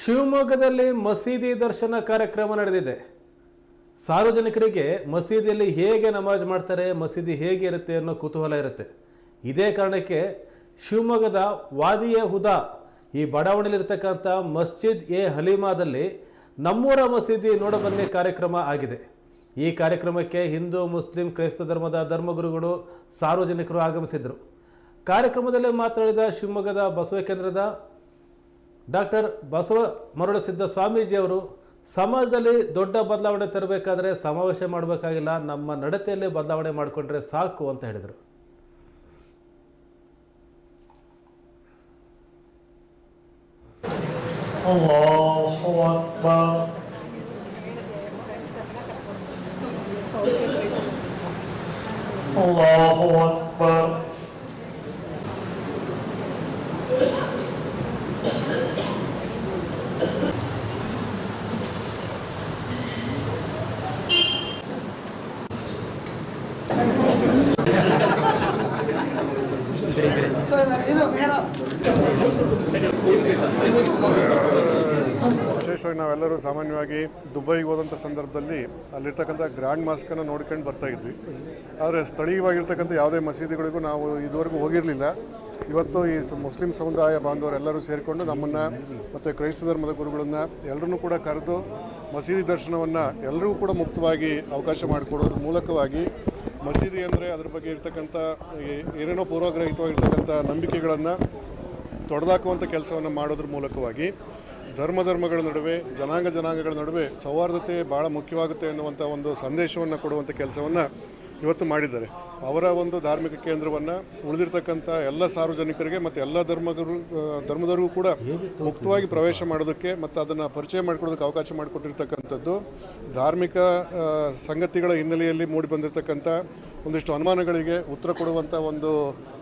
ಶಿವಮೊಗ್ಗದಲ್ಲಿ ಮಸೀದಿ ದರ್ಶನ ಕಾರ್ಯಕ್ರಮ ನಡೆದಿದೆ. ಸಾರ್ವಜನಿಕರಿಗೆ ಮಸೀದಿಯಲ್ಲಿ ಹೇಗೆ ನಮಾಜ್ ಮಾಡ್ತಾರೆ, ಮಸೀದಿ ಹೇಗೆ ಇರುತ್ತೆ ಅನ್ನೋ ಕುತೂಹಲ ಇರುತ್ತೆ. ಇದೇ ಕಾರಣಕ್ಕೆ ಶಿವಮೊಗ್ಗದ ವಾದಿಯ ಹುದಾ, ಈ ಬಡಾವಣೆಯಲ್ಲಿರ್ತಕ್ಕಂಥ ಮಸ್ಜಿದ್ ಎ ಹಲೀಮಾದಲ್ಲಿ ನಮ್ಮೂರ ಮಸೀದಿ ನೋಡಬನ್ನಿ ಕಾರ್ಯಕ್ರಮ ಆಗಿದೆ. ಈ ಕಾರ್ಯಕ್ರಮಕ್ಕೆ ಹಿಂದೂ, ಮುಸ್ಲಿಂ, ಕ್ರೈಸ್ತ ಧರ್ಮದ ಧರ್ಮಗುರುಗಳು ಸಾರ್ವಜನಿಕರು ಆಗಮಿಸಿದರು ಕಾರ್ಯಕ್ರಮದಲ್ಲಿ ಮಾತನಾಡಿದ ಶಿವಮೊಗ್ಗದ ಬಸವ ಕೇಂದ್ರದ ಡಾಕ್ಟರ್ ಬಸವ ಮರುಳಸಿದ್ಧ ಸ್ವಾಮೀಜಿಯವರು ಸಮಾಜದಲ್ಲಿ ದೊಡ್ಡ ಬದಲಾವಣೆ ತರಬೇಕಾದ್ರೆ ಸಮಾವೇಶ ಮಾಡಬೇಕಾಗಿಲ್ಲ, ನಮ್ಮ ನಡತೆಯಲ್ಲಿ ಬದಲಾವಣೆ ಮಾಡಿಕೊಂಡ್ರೆ ಸಾಕು ಅಂತ ಹೇಳಿದರು. ಅಕ್ಬರ್. ವಿಶೇಷವಾಗಿ ನಾವೆಲ್ಲರೂ ಸಾಮಾನ್ಯವಾಗಿ ದುಬೈಗೆ ಹೋದಂಥ ಸಂದರ್ಭದಲ್ಲಿ ಅಲ್ಲಿರ್ತಕ್ಕಂಥ ಗ್ರ್ಯಾಂಡ್ ಮಾಸ್ಕನ್ನು ನೋಡ್ಕೊಂಡು ಬರ್ತಾ ಇದ್ವಿ. ಆದರೆ ಸ್ಥಳೀಯವಾಗಿರ್ತಕ್ಕಂಥ ಯಾವುದೇ ಮಸೀದಿಗಳಿಗೂ ನಾವು ಇದುವರೆಗೂ ಹೋಗಿರಲಿಲ್ಲ. ಇವತ್ತು ಈ ಮುಸ್ಲಿಂ ಸಮುದಾಯ ಬಾಂಧವರೆಲ್ಲರೂ ಸೇರಿಕೊಂಡು ನಮ್ಮನ್ನು ಮತ್ತು ಕ್ರೈಸ್ತ ಧರ್ಮದ ಗುರುಗಳನ್ನು ಎಲ್ಲರನ್ನೂ ಕೂಡ ಕರೆದು ಮಸೀದಿ ದರ್ಶನವನ್ನು ಎಲ್ಲರಿಗೂ ಕೂಡ ಮುಕ್ತವಾಗಿ ಅವಕಾಶ ಮಾಡಿಕೊಡೋದ್ರ ಮೂಲಕವಾಗಿ ಮಸೀದಿ ಅಂದರೆ ಅದ್ರ ಬಗ್ಗೆ ಇರ್ತಕ್ಕಂಥ ಏನೇನೋ ಪೂರ್ವಗ್ರಹಿತವಾಗಿರ್ತಕ್ಕಂಥ ನಂಬಿಕೆಗಳನ್ನು ತೊಡೆದಾಕುವಂಥ ಕೆಲಸವನ್ನು ಮಾಡೋದ್ರ ಮೂಲಕವಾಗಿ ಧರ್ಮ ಧರ್ಮಗಳ ನಡುವೆ, ಜನಾಂಗ ಜನಾಂಗಗಳ ನಡುವೆ ಸೌಹಾರ್ದತೆ ಭಾಳ ಮುಖ್ಯವಾಗುತ್ತೆ ಅನ್ನುವಂಥ ಒಂದು ಸಂದೇಶವನ್ನು ಕೊಡುವಂಥ ಕೆಲಸವನ್ನು ಇವತ್ತು ಮಾಡಿದ್ದಾರೆ. ಅವರ ಒಂದು ಧಾರ್ಮಿಕ ಕೇಂದ್ರವನ್ನು ಉಳಿದಿರ್ತಕ್ಕಂಥ ಎಲ್ಲ ಸಾರ್ವಜನಿಕರಿಗೆ ಮತ್ತು ಎಲ್ಲ ಧರ್ಮಗಳು ಧರ್ಮದವರಿಗೂ ಕೂಡ ಮುಕ್ತವಾಗಿ ಪ್ರವೇಶ ಮಾಡೋದಕ್ಕೆ ಮತ್ತು ಅದನ್ನು ಪರಿಚಯ ಮಾಡಿಕೊಡೋದಕ್ಕೆ ಅವಕಾಶ ಮಾಡಿಕೊಟ್ಟಿರ್ತಕ್ಕಂಥದ್ದು ಧಾರ್ಮಿಕ ಸಂಗತಿಗಳ ಹಿನ್ನೆಲೆಯಲ್ಲಿ ಮೂಡಿ ಬಂದಿರತಕ್ಕಂಥ ಒಂದಿಷ್ಟು ಅನುಮಾನಗಳಿಗೆ ಉತ್ತರ ಕೊಡುವಂಥ ಒಂದು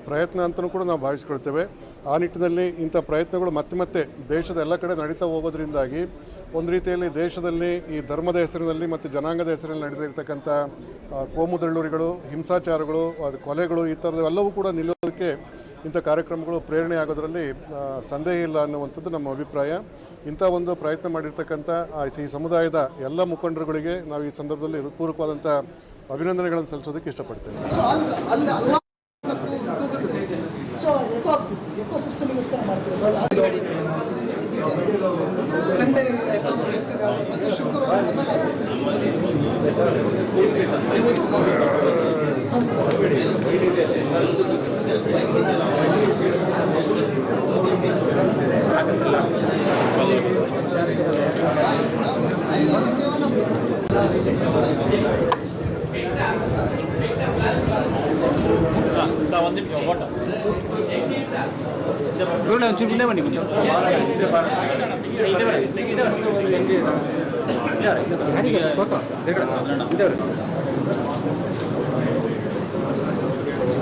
ಪ್ರಯತ್ನ ಅಂತಲೂ ಕೂಡ ನಾವು ಭಾವಿಸ್ಕೊಳ್ತೇವೆ. ಆ ನಿಟ್ಟಿನಲ್ಲಿ ಇಂಥ ಪ್ರಯತ್ನಗಳು ಮತ್ತೆ ಮತ್ತೆ ದೇಶದ ಎಲ್ಲ ಕಡೆ ನಡೀತಾ ಹೋಗೋದ್ರಿಂದಾಗಿ ಒಂದು ರೀತಿಯಲ್ಲಿ ದೇಶದಲ್ಲಿ ಈ ಧರ್ಮದ ಹೆಸರಿನಲ್ಲಿ ಮತ್ತು ಜನಾಂಗದ ಹೆಸರಿನಲ್ಲಿ ನಡೆದಿರ್ತಕ್ಕಂಥ ಕೋಮುದಳ್ಳೂರಿಗಳು ಹಿಂಸಾಚಾರಗಳು ಅದು ಕೊಲೆಗಳು ಈ ಎಲ್ಲವೂ ಕೂಡ ನಿಲ್ಲೋದಕ್ಕೆ ಇಂಥ ಕಾರ್ಯಕ್ರಮಗಳು ಪ್ರೇರಣೆ ಆಗೋದರಲ್ಲಿ ಸಂದೇಹ ಇಲ್ಲ ಅನ್ನುವಂಥದ್ದು ನಮ್ಮ ಅಭಿಪ್ರಾಯ ಇಂಥ ಒಂದು ಪ್ರಯತ್ನ ಮಾಡಿರ್ತಕ್ಕಂಥ ಈ ಸಮುದಾಯದ ಎಲ್ಲ ಮುಖಂಡರುಗಳಿಗೆ ನಾವು ಈ ಸಂದರ್ಭದಲ್ಲಿ ಹೃತ್ಪೂರ್ವಕವಾದಂಥ ಅಭಿನಂದನೆಗಳನ್ನು ಸಲ್ಲಿಸೋದಕ್ಕೆ ಇಷ್ಟಪಡ್ತೇನೆ ಸೊ ரோட்ல வந்து 何で言う。んだよ。